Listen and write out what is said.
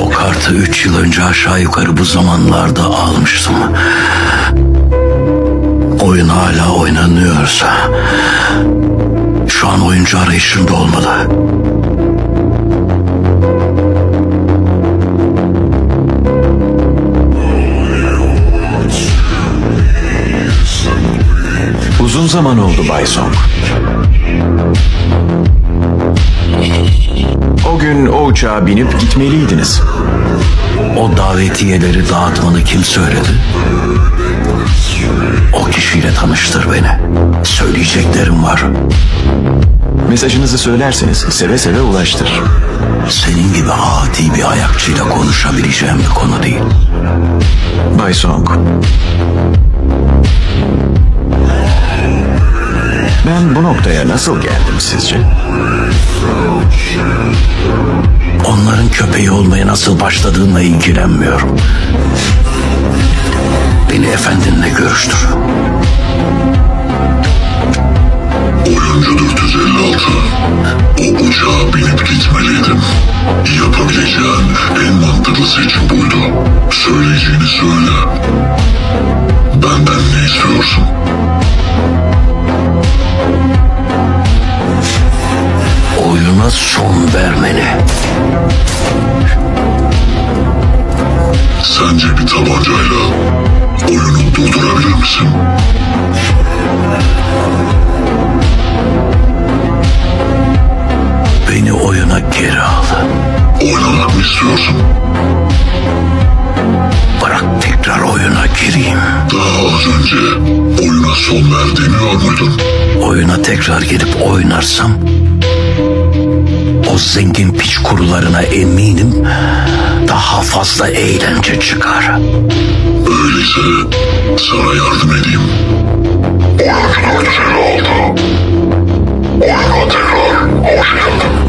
O kartı üç yıl önce aşağı yukarı bu zamanlarda almıştım. Oyun hala oynanıyorsa şu an oyuncu arayışında olmalı. Uzun zaman oldu Bay Song. Uçağa binip gitmeliydiniz. O davetiyeleri dağıtmanı kim söyledi? O kişiyle tanıştır beni. Söyleyeceklerim var. Mesajınızı söylerseniz seve seve ulaştırır. Senin gibi adi bir ayakçıyla konuşabileceğim bir konu değil. Bay Song. Bu noktaya nasıl geldim sizce? Onların köpeği olmaya nasıl başladığınla ilgilenmiyorum. Beni efendinle görüştür. Oyuncu 456. O uçağa binip gitmeliydim. Yapabileceğin en mantıklı seçim buydu. Söyleyeceğini söyle. Son vermeni. Sence bir tabancayla oyunu durdurabilir misin? Beni oyuna geri al. Oynamak mı istiyorsun? Bırak tekrar oyuna gireyim. Daha az önce oyuna son ver demiyor muydun? Oyuna tekrar girip oynarsam o zengin piç kurularına eminim daha fazla eğlence çıkar. Öyleyse sana yardım edeyim. Oyuncunun güzeli aldı. Oyuna tekrar hoş geldin.